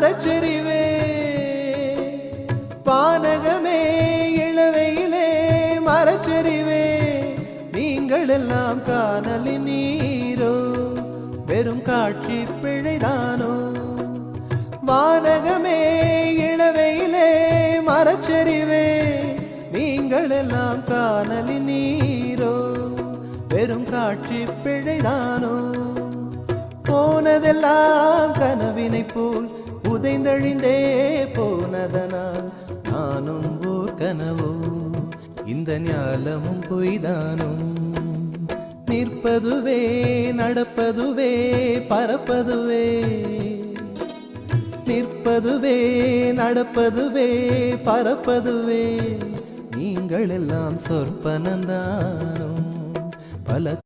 மரச்செறிவே பானகமே இளவையிலே மரச்செறிவே நீங்கள் எல்லாம் காணலி நீரோ வெறும் காட்சி பிழைதானோ? வானகமே இளவையிலே மரச்செறிவே நீங்கள் எல்லாம் காணலி நீரோ வெறும் காட்சி பிழைதானோ? போனதெல்லாம் கனவினை போல் உதைந்தழிந்தே போனதனால் நானும் ஓர் கனவோ. இந்த ஞாலமும் பொய்தானும் நிற்பதுவே நடப்பதுவே பறப்பதுவே நிற்பதுவே நடப்பதுவே பறப்பதுவே நீங்கள் எல்லாம் சொற்பனந்தானும் பல